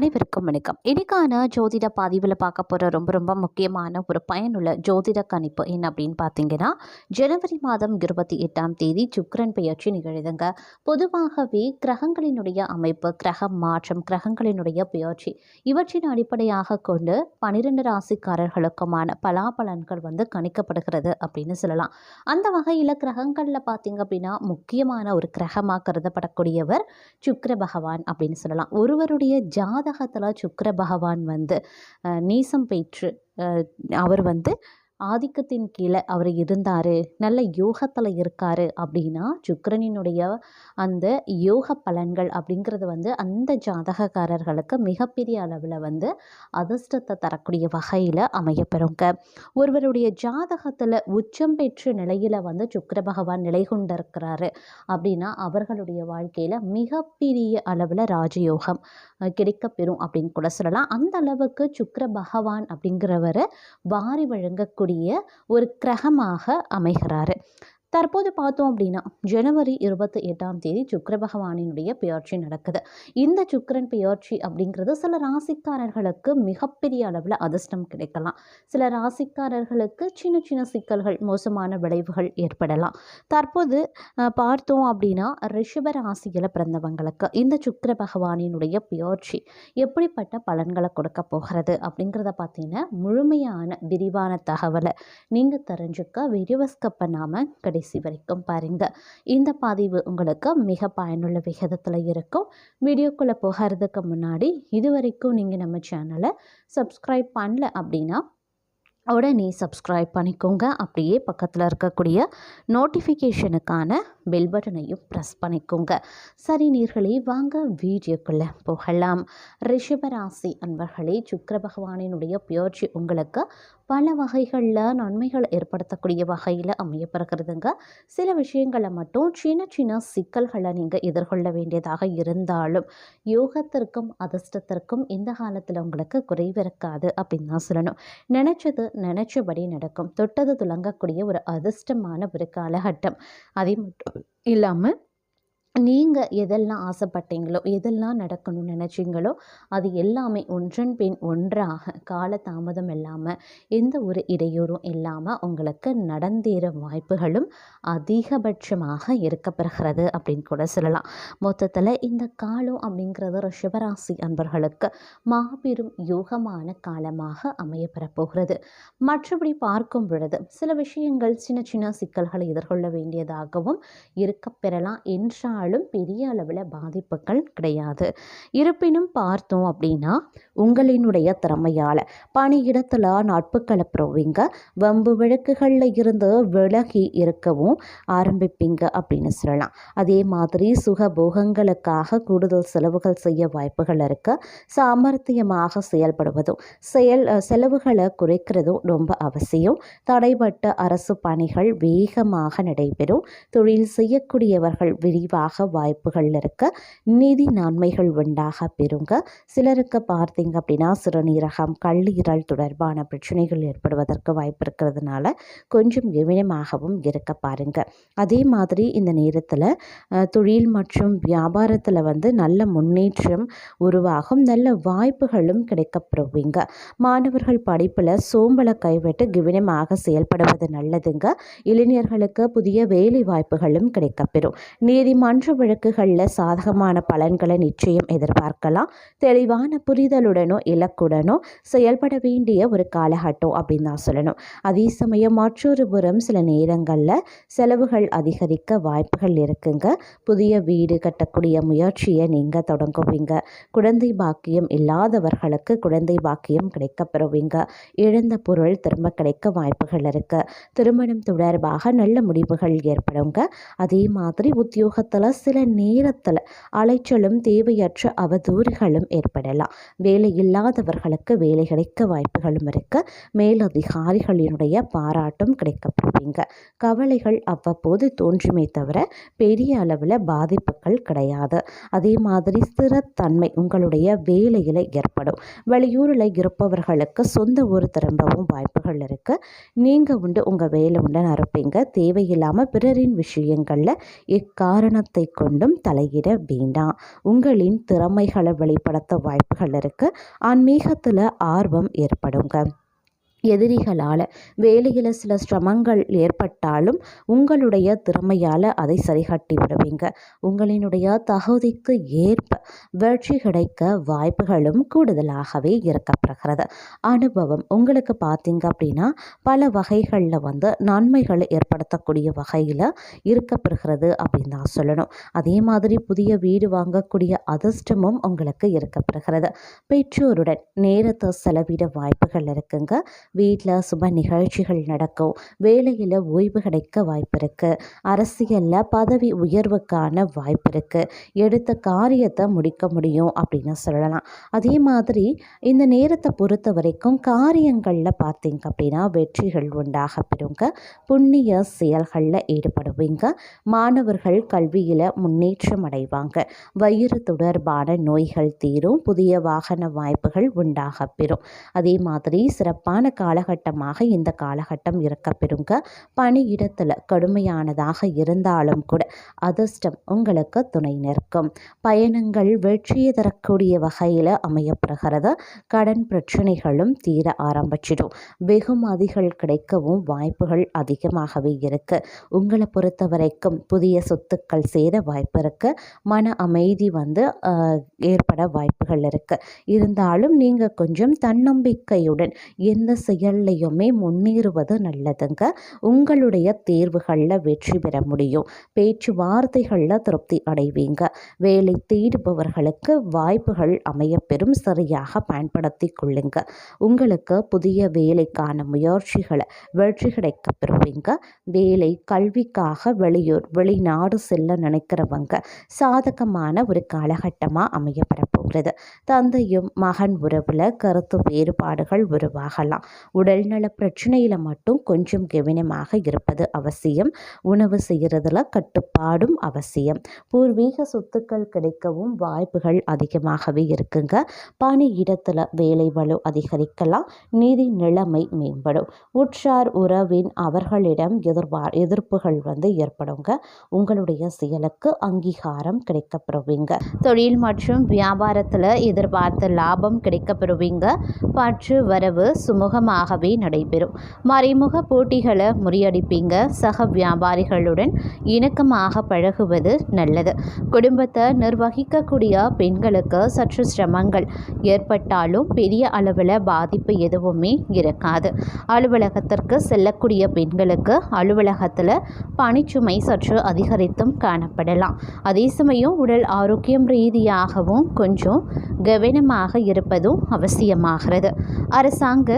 அனைவருக்கும் வணக்கம். இன்னைக்கான ஜோதிட பதிவில் பார்க்க போகிற ரொம்ப ரொம்ப முக்கியமான ஒரு பயனுள்ள ஜோதிட கணிப்பு என்ன அப்படின்னு பார்த்தீங்கன்னா ஜனவரி மாதம் இருபத்தி எட்டாம் தேதி சுக்ரன் பெயர்ச்சி நிகழுதுங்க. பொதுவாகவே கிரகங்களினுடைய அமைப்பு கிரக மாற்றம் கிரகங்களினுடைய பெயர்ச்சி இவற்றின் அடிப்படையாக கொண்டு பனிரெண்டு ராசிக்காரர்களுக்குமான பலாபலன்கள் வந்து கணிக்கப்படுகிறது அப்படின்னு சொல்லலாம். அந்த வகையில் கிரகங்களில் பார்த்தீங்க அப்படின்னா முக்கியமான ஒரு கிரகமாக கருதப்படக்கூடியவர் சுக்ர பகவான் அப்படின்னு சொல்லலாம். ஒருவருடைய ஜாத ஜாதகத்தில் சுக்கிர பகவான் வந்து நீசம் பெற்று அவர் வந்து ஆதிக்கத்தின் கீழே அவர் இருந்தார். நல்ல யோகத்தில் இருக்கார் அப்படின்னா சுக்கரனினுடைய அந்த யோக பலன்கள் அப்படிங்கிறது வந்து அந்த ஜாதகக்காரர்களுக்கு மிகப்பெரிய அளவில் வந்து அதிர்ஷ்டத்தை தரக்கூடிய வகையில் அமையப்பெறுங்க. ஒருவருடைய ஜாதகத்தில் உச்சம் பெற்ற நிலையில் வந்து சுக்கர பகவான் நிலை கொண்டிருக்கிறாரு அப்படின்னா அவர்களுடைய வாழ்க்கையில் மிகப்பெரிய அளவில் ராஜயோகம் கிடைக்கப்பெறும் அப்படின்னு கூட சொல்லலாம். அந்த அளவுக்கு சுக்கர பகவான் அப்படிங்கிறவர் வாரி வழங்கக்கூடிய ஒரு கிரகமாக அமைகிறாரு. தற்போது பார்த்தோம் அப்படின்னா ஜனவரி இருபத்தி எட்டாம் தேதி சுக்கர பகவானினுடைய பெயர்ச்சி நடக்குது. இந்த சுக்கரன் பெயர்ச்சி அப்படிங்கிறது சில ராசிக்காரர்களுக்கு மிகப்பெரிய அளவில் அதிர்ஷ்டம் கிடைக்கலாம். சில ராசிக்காரர்களுக்கு சின்ன சின்ன சிக்கல்கள் மோசமான விளைவுகள் ஏற்படலாம். தற்போது பார்த்தோம் அப்படின்னா ரிஷப ராசியில் பிறந்தவங்களுக்கு இந்த சுக்கர பகவானினுடைய பெயர்ச்சி எப்படிப்பட்ட பலன்களை கொடுக்க போகிறது அப்படிங்கிறத பார்த்தீங்கன்னா முழுமையான விரிவான தகவலை நீங்கள் தெரிஞ்சுக்க வீடியோவை ஸ்கிப் பண்ணாமல் கடைசி வரைக்கும் பாருங்கள் இந்த பதிவு உங்களுக்கு மிக பயனுள்ள விகிதத்தில் இருக்கும். வீடியோக்குள்ளே போகிறதுக்கு முன்னாடி இது வரைக்கும் நீங்கள் நம்ம சேனலை சப்ஸ்கிரைப் பண்ணல அப்படின்னா உடனே சப்ஸ்கிரைப் பண்ணிக்கோங்க. அப்படியே பக்கத்தில் இருக்கக்கூடிய நோட்டிஃபிகேஷனுக்கான பெல் பட்டனையும் ப்ரெஸ் பண்ணிக்கோங்க. சரி நீர்களே வாங்க வீடியோக்குள்ளே போகலாம். ரிஷபராசி அன்பர்களே சுக்கர பகவானினுடைய பயிற்சி உங்களுக்கு பல வகைகளில் நன்மைகள் ஏற்படுத்தக்கூடிய வகையில் அமையப்படுகிறதுங்க சில விஷயங்களை மட்டும் சின்ன சின்ன சிக்கல்களை நீங்கள் எதிர்கொள்ள வேண்டியதாக இருந்தாலும் யோகத்திற்கும் அதிர்ஷ்டத்திற்கும் இந்த காலத்தில் உங்களுக்கு குறைவிருக்காது அப்படின்னு தான் சொல்லணும். நினச்சது நினச்சபடி நடக்கும். தொட்டது துலங்கக்கூடிய ஒரு அதிர்ஷ்டமான ஒரு காலகட்டம். அதே மட்டும் இல்லாமல் நீங்கள் எதெல்லாம் ஆசைப்பட்டீங்களோ எதெல்லாம் நடக்கணும்னு நினச்சிங்களோ அது எல்லாமே ஒன்றன் பின் ஒன்றாக கால தாமதம் இல்லாமல் எந்த ஒரு இடையூறும் இல்லாமல் உங்களுக்கு நடந்தேற வாய்ப்புகளும் அதிகபட்சமாக இருக்கப்பெறுகிறது அப்படின்னு கூட சொல்லலாம். மொத்தத்தில் இந்த காலம் அப்படிங்கிறது ரிஷபராசி அன்பர்களுக்கு மாபெரும் யோகமான காலமாக அமையப்பெறப் போகிறது மற்றபடி பார்க்கும் பொழுது சில விஷயங்கள் சின்ன சின்ன சிக்கல்களை எதிர்கொள்ள வேண்டியதாகவும் இருக்கப்பெறலாம். என்றாலும் பெரிய அளவில் பாதிப்புகள் கிடையாது. இருப்பினும் பார்த்தோம் அப்படின்னா உங்களினுடைய திறமையால் பணியிடத்தில் நட்புகளை பெறுவீங்க வம்பு வழக்குகளில் இருந்து விலகி இருக்கவும் ஆரம்பிப்பீங்க அப்படின்னு சொல்லலாம். அதே மாதிரி சுக போகங்களுக்காக கூடுதல் செலவுகள் செய்ய வாய்ப்புகள் இருக்க. சாமர்த்தியமாக செயல்படுவதும் செயல் செலவுகளை குறைக்கிறதும் ரொம்ப அவசியம். தடைபட்ட அரசு பணிகள் வேகமாக நடைபெறும். தொழில் செய்யக்கூடியவர்கள் விரிவாக வாய்ப்புகள் இருக்க. நிதி நன்மைகள் உண்டாக பெறுங்க. சிலருக்கு பார்த்தீங்க அப்படின்னா சிறுநீரகம் கல்லீரல் தொடர்பான பிரச்சனைகள் ஏற்படுவதற்கு வாய்ப்பு இருக்கிறதுனால கொஞ்சம் கவனமாகவும் இருக்க பாருங்க. அதே மாதிரி இந்த நேரத்தில் தொழில் மற்றும் வியாபாரத்தில் வந்து நல்ல முன்னேற்றம் உருவாகும். நல்ல வாய்ப்புகளும் கிடைக்கப்பெறுவீங்க மாணவர்கள் படிப்பில் சோம்பலை கைவிட்டு கவனமாக செயல்படுவது நல்லதுங்க. இளைஞர்களுக்கு புதிய வேலை வாய்ப்புகளும் கிடைக்கப்பெறும். போன்ற வழக்குகளில் சாதகமான பலன்களை நிச்சயம் எதிர்பார்க்கலாம். தெளிவான புரிதலுடனோ இலக்குடனோ செயல்பட வேண்டிய ஒரு காலகட்டம் அப்படின்னு தான் சொல்லணும். அதே சமயம் மற்றொரு புறம் சில நேரங்களில் செலவுகள் அதிகரிக்க வாய்ப்புகள் இருக்குங்க. புதிய வீடு கட்டக்கூடிய முயற்சியை நீங்கள் தொடங்குவீங்க. குழந்தை பாக்கியம் இல்லாதவர்களுக்கு குழந்தை பாக்கியம் கிடைக்கப்பெறுவீங்க. இழந்த பொருள் திரும்ப கிடைக்க வாய்ப்புகள் இருக்குது திருமணம் தொடர்பாக நல்ல முடிவுகள் ஏற்படுங்க. அதே மாதிரி உத்தியோகத்தில் சில நேரத்தில் அலைச்சலும் தேவையற்ற அவதூறுகளும் ஏற்படலாம். வேலை இல்லாதவர்களுக்கு வேலை கிடைக்க வாய்ப்புகளும் இருக்குது மேலதிகாரிகளினுடைய பாராட்டும் கிடைக்கப்பெறுவீங்க கவலைகள் அவ்வப்போது தோன்றுமே தவிர பெரிய அளவில் பாதிப்புகள் கிடையாது. அதே மாதிரி ஸ்திரத்தன்மை உங்களுடைய வேலையில் ஏற்படும். வெளியூரில் இருப்பவர்களுக்கு சொந்த ஊர் திரும்பவும் வாய்ப்புகள் இருக்குது நீங்கள் உண்டு உங்கள் வேலை உண்டு நிரப்பீங்க. தேவையில்லாமல் பிறரின் விஷயங்களில் இக்காரணத்தை வார்த்தை கொண்டும் தலையிட வேண்டாம். உங்களின் திறமைகளை வெளிப்படுத்த வாய்ப்புகள் இருக்குது ஆன்மீகத்தில் ஆர்வம் ஏற்படுங்க. எதிரிகளால் வேலையில் சில சிரமங்கள் ஏற்பட்டாலும் உங்களுடைய திறமையால் அதை சரிகட்டி விடுவீங்க. உங்களினுடைய தகுதிக்கு ஏற்ப வெற்றி கிடைக்க வாய்ப்புகளும் கூடுதலாகவே இருக்கப்படுகிறது அனுபவம். உங்களுக்கு பார்த்தீங்க அப்படின்னா பல வகைகளில் வந்து நன்மைகளை ஏற்படுத்தக்கூடிய வகையில் இருக்கப்படுகிறது அப்படின்னு தான் சொல்லணும். அதே மாதிரி புதிய வீடு வாங்கக்கூடிய அதிர்ஷ்டமும் உங்களுக்கு இருக்கப்படுகிறது பெற்றோருடன் நேரத்தை செலவிட வாய்ப்புகள் இருக்குங்க. வீட்டில் சுப நிகழ்ச்சிகள் நடக்கும். வேலையில் ஓய்வு கிடைக்க வாய்ப்பு இருக்குது அரசியலில் பதவி உயர்வுக்கான வாய்ப்பு இருக்குது எடுத்த காரியத்தை முடிக்க முடியும் அப்படின்னு சொல்லலாம். அதே மாதிரி இந்த நேரத்தை பொறுத்த வரைக்கும் காரியங்களில் பார்த்தீங்க அப்படின்னா வெற்றிகள் உண்டாக பெறுங்க. புண்ணிய செயல்களில் ஈடுபடுவீங்க. மாணவர்கள் கல்வியில் முன்னேற்றம் அடைவாங்க. வயிறு தொடர்பான நோய்கள் தீரும். புதிய வாகன வாய்ப்புகள் உண்டாக பெறும். அதே மாதிரி சிறப்பான காலகட்டமாக இந்த காலகட்டம் இருக்க பெறுங்க பணியிடத்தில் கடுமையானதாக இருந்தாலும் கூட அதிர்ஷ்டம் உங்களுக்கு துணை நிற்கும். பயணங்கள் வெற்றியை தரக்கூடிய வகையில் அமையப்படுகிறது. கடன் பிரச்சனைகளும் தீர ஆரம்பிச்சிடும். வெகுமதிகள் கிடைக்கவும் வாய்ப்புகள் அதிகமாகவே இருக்கு. உங்களை பொறுத்த வரைக்கும் புதிய சொத்துக்கள் சேர வாய்ப்பு இருக்கு. மன அமைதி வந்து ஏற்பட வாய்ப்புகள் இருக்கு. இருந்தாலும் நீங்கள் கொஞ்சம் தன்னம்பிக்கையுடன் எந்த செயல்லையுமே முன்னேறுவது நல்லதுங்க. உங்களுடைய தேர்வுகளில் வெற்றி பெற முடியும். பேச்சுவார்த்தைகளில் திருப்தி அடைவீங்க. வேலை தேடுபவர்களுக்கு வாய்ப்புகள் அமையப்பெறும். சரியாக பயன்படுத்தி கொள்ளுங்க. உங்களுக்கு புதிய வேலைக்கான முயற்சிகளை வெற்றி கிடைக்க பெறுவீங்க. வேலை கல்விக்காக வெளியூர் வெளிநாடு செல்ல நினைக்கிறவங்க சாதகமான ஒரு காலகட்டமாக அமையப்பெற போகிறது. தந்தையும் மகன் உறவில் கருத்து வேறுபாடுகள் உருவாகலாம். உடல்நல பிரச்சனையில் மட்டும் கொஞ்சம் கவனமாக இருப்பது அவசியம். உணவு செய்கிறதுல கட்டுப்பாடும் அவசியம். பூர்வீக சொத்துக்கள் கிடைக்கவும் வாய்ப்புகள் அதிகமாகவே இருக்குங்க. பணி இடத்துல வேலை வலு அதிகரிக்கலாம். நிதி நிலைமை மேம்படும். உற்றார் உறவின் அவர்களிடம் எதிர்பார் எதிர்ப்புகள் வந்து ஏற்படுங்க. உங்களுடைய செயலுக்கு அங்கீகாரம் கிடைக்கப்பெறுவீங்க. தொழில் மற்றும் வியாபாரத்தில் எதிர்பார்த்த லாபம் கிடைக்கப்பெறுவீங்க. பற்று வரவு சுமூகமாகவே நடைபெறும். மறைமுக போட்டிகளை முறியடிப்பீங்க. சக வியாபாரிகளுடன் இணக்கமாக பழகுவது நல்லது. குடும்பத்தை நிர்வகிக்கக்கூடிய பெண்களுக்கு சற்று சிரமங்கள் ஏற்பட்டாலும் பெரிய அளவில் பாதிப்பு எதுவுமே இருக்காது. அலுவலகத்திற்கு செல்லக்கூடிய பெண்களுக்கு அலுவலகத்தில் பணிச்சுமை சற்று அதிகரித்தும் காணப்படலாம். அதே சமயம் உடல் ஆரோக்கியம் ரீதியாகவும் கொஞ்சம் கவனமாக இருப்பதும் அவசியமாகிறது. அரசாங்க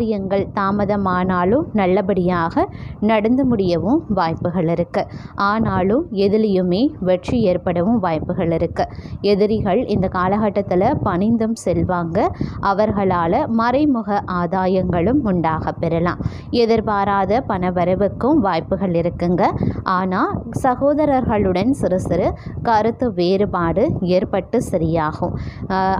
காரியங்கள் தாமதமானாலும் நல்லபடியாக நடந்து முடியவும் வாய்ப்புகள் இருக்குது ஆனாலும் எதுலேயுமே வெற்றி ஏற்படவும் வாய்ப்புகள் இருக்குது எதிரிகள் இந்த காலகட்டத்தில் பணிந்தும் செல்வாங்க. அவர்களால் மறைமுக ஆதாயங்களும் உண்டாக பெறலாம். எதிர்பாராத பணவரவுக்கும் வாய்ப்புகள் இருக்குங்க. ஆனால் சகோதரர்களுடன் சிறு சிறு கருத்து வேறுபாடு ஏற்பட்டு சரியாகும்.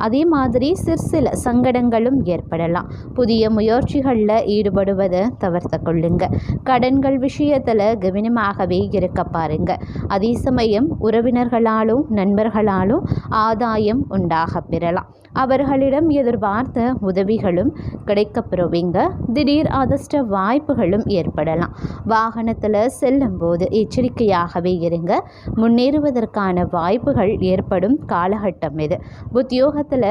அதே மாதிரி சிறு சில சங்கடங்களும் ஏற்படலாம். புதிய முயற்சி முயற்சிகளில் ஈடுபடுவதை தவிர்த்து கொள்ளுங்க கடன்கள் விஷயத்தில் கவனமாகவே இருக்க பாருங்க. அதே சமயம் உறவினர்களாலும் நண்பர்களாலும் ஆதாயம் உண்டாக பெறலாம். அவர்களிடம் எதிர்பார்த்த உதவிகளும் கிடைக்கப்பெறுவீங்க. திடீர் அதிர்ஷ்ட வாய்ப்புகளும் ஏற்படலாம். வாகனத்தில் செல்லும்போது எச்சரிக்கையாகவே இருங்க. முன்னேறுவதற்கான வாய்ப்புகள் ஏற்படும் காலகட்டம் இது. உத்தியோகத்தில்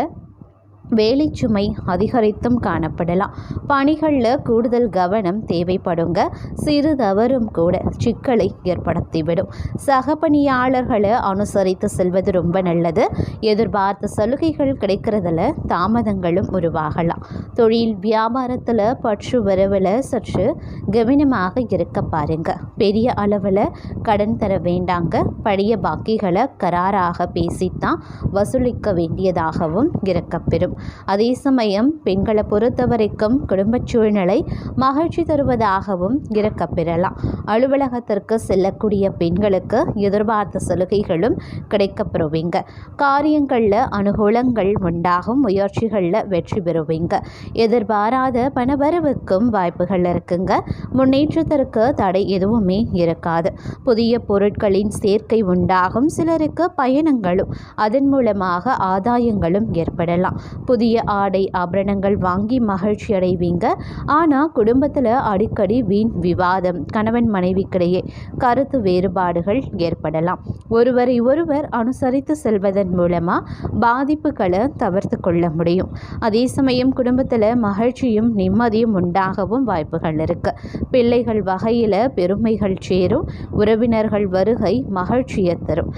வேலைச்சுமை அதிகரித்தும் காணப்படலாம். பணிகளில் கூடுதல் கவனம் தேவைப்படுங்க. சிறு தவறும் கூட சிக்கலை ஏற்படுத்திவிடும். சக பணியாளர்களை அனுசரித்து செல்வது ரொம்ப நல்லது. எதிர்பார்த்த சலுகைகள் கிடைக்கிறதுல தாமதங்களும் உருவாகலாம். தொழில் வியாபாரத்தில் பற்று வரவில் சற்று கவனமாக இருக்க பாருங்க. பெரிய அளவில் கடன் தர வேண்டாங்க. பழைய பாக்கிகளை கராராக பேசித்தான் வசூலிக்க வேண்டியதாகவும் இருக்கப்பெறும். அதே சமயம் பெண்களை பொறுத்த வரைக்கும் குடும்பச் சூழ்நிலை மகிழ்ச்சி தருவதாகவும் இருக்க பெறலாம். அலுவலகத்திற்கு செல்லக்கூடிய பெண்களுக்கு எதிர்பார்த்த சலுகைகளும் கிடைக்கப் பெறுவீங்க காரியங்களில் அனுகூலங்கள் உண்டாகும் முயற்சிகளில் வெற்றி பெறுவீங்க. எதிர்பாராத பணவரவுக்கும் வாய்ப்புகள் இருக்குங்க. முன்னேற்றத்திற்கு தடை எதுவுமே இருக்காது. புதிய பொருட்களின் சேர்க்கை உண்டாகும். சிலருக்கு பயணங்களும் அதன் மூலமாக ஆதாயங்களும் ஏற்படலாம். புதிய ஆடை ஆபரணங்கள் வாங்கி மகிழ்ச்சி அடைவீங்க. ஆனால் குடும்பத்தில் அடிக்கடி வீண் விவாதம் கணவன் மனைவிக்கிடையே கருத்து வேறுபாடுகள் ஏற்படலாம். ஒருவரை ஒருவர் அனுசரித்து செல்வதன் மூலமாக பாதிப்புகளை தவிர்த்து கொள்ள முடியும். அதே சமயம் குடும்பத்தில் மகிழ்ச்சியும் நிம்மதியும் உண்டாகவும் வாய்ப்புகள் இருக்கு. பிள்ளைகள் வகையில் பெருமைகள் சேரும் உறவினர்கள் வருகை மகிழ்ச்சியை தரும்.